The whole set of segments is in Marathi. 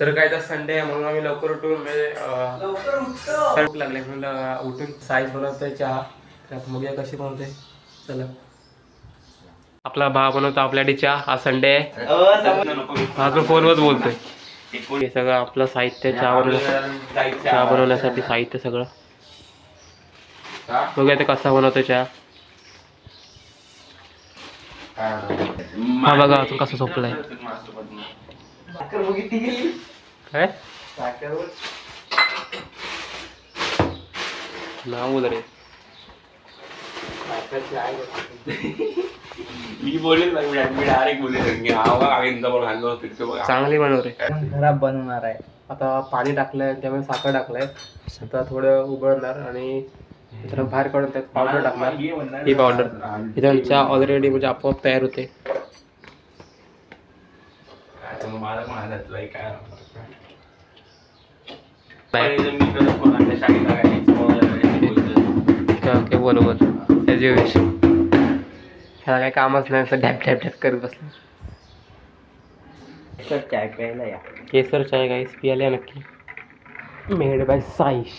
तर काय तर संडे आहे म्हणून आम्ही लवकर उठून म्हणजे भूक लागले म्हणून उठून साईज बनवतोय चहा. तर आता बघूया कशी बनवते. चला. आपला भाव बनवतो आपल्यासाठी चहा. हा संडे आहे. हा तो फोनवर बोलतोय. हे सगळं आपलं साहित्य चहा बनवण्यासाठी चहा बनवण्यासाठी साहित्य सगळं. बघूया ते कसा बनवतो चहा. हा बघा. अजून कसं झोपलाय काय? नाव बोल रे मी बोलेल ना, मी डायरेक्ट बोलेल. चांगली बनव रे खराब बनवणार आहे. आता पाणी टाकलंय त्यामुळे साखर टाकलंय. आता थोडं उघडणार आणि नंतर बाहेर काढून त्यात पावडर टाकणार. ही पावडर इथं चहा ऑलरेडी म्हणजे आपोआप तयार होते. आता मग मला पण हातात लय काय. ओके बरोबर. त्याची ह्याला काही कामच नाही असं डॅप डॅप डॅप करत बसलं. तर चाय प्यायला या. केसर चाय गाईस पियाले नक्की. मेड बाय साईश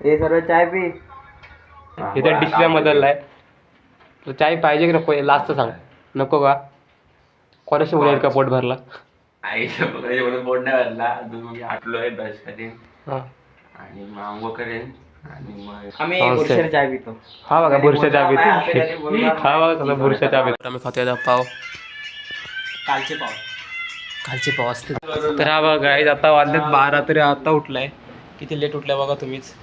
हे सर्व चाय पी. इथं डिशला बदललाय तर चाय पाहिजे की नको लास्ट सांग. नको का? कोणाशी बोलायला का पोट भरला? आईच्या पकडायचे म्हणून बोर्ड नाही भरला. अजून मी आटलोय ब्रश करेन. हा. आणि मग आंघोळ करेन. आणि मग आम्ही हो, बुरशेर सर. चाय पितो. हा बघा बुरशा चहा पितो. हा बघा बुरशा चहा पितो. आम्ही खातोय आता पाव. कालचे पाव. असते तर हा बघा गाईज आता वाजलेत बारा तरी आता उठलाय. किती लेट उठलाय बघा तुम्हीच.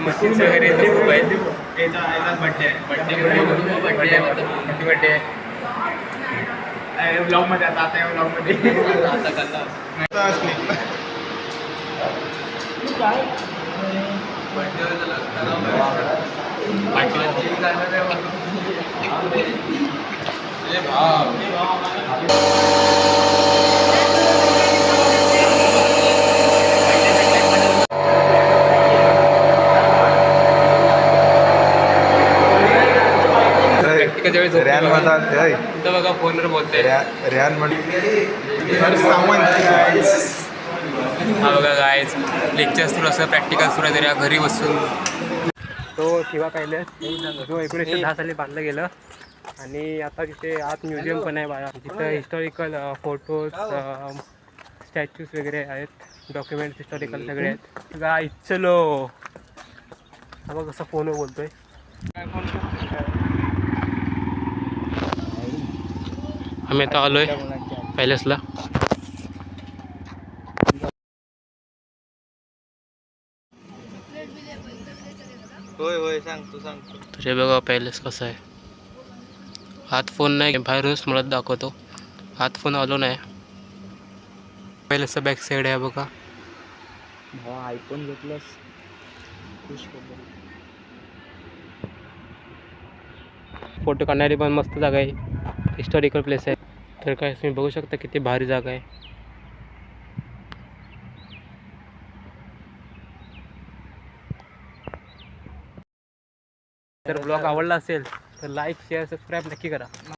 मशीन्स वगैरे इथं खूप आहेत ब्लॉगमध्ये आता आता ब्लॉगमध्ये प्रॅक्टिकलच्या आता झोपतो रॅन बघा. म्हणतात बघा. फोनवर बोलतोय. रॅ- रॅन म्हणजे हा बघा गायच लेक्चर सुरू असं प्रॅक्टिकल सुरू आहे तरी घरी बसून. तो किंवा पाहिलं जो एकोणीसशे दहा साली बांधलं गेलं आणि आता तिथे आत म्युझियम पण आहे बाळा. तिथं हिस्टॉरिकल फ़ोटोज़ स्टॅच्यूज वगैरे आहेत. डॉक्युमेंट्स हिस्टॉरिकल सगळे आहेत. गाय चलो हा बघ कसं फोनवर बोलतोय. आम्ही आता आलोय पॅलेसला होय होय सांगतो सांगतो हे बघा पॅलेस कसं आहे. हात फोन नाही बाहेरूनच मला दाखवतो. हात फोन आलो नाही. पॅलेसचा बॅक साईड आहे बघा. भावा आयफोन घेतलंस. खुश फोटो काढणारी पण मस्त जागा आहे. हिस्टॉरिकल प्लेस आहे. तर काय तुम्ही बघू शकता किती भारी जागा आहे. जर ब्लॉग आवडला असेल तर लाईक शेअर सबस्क्राईब नक्की करा.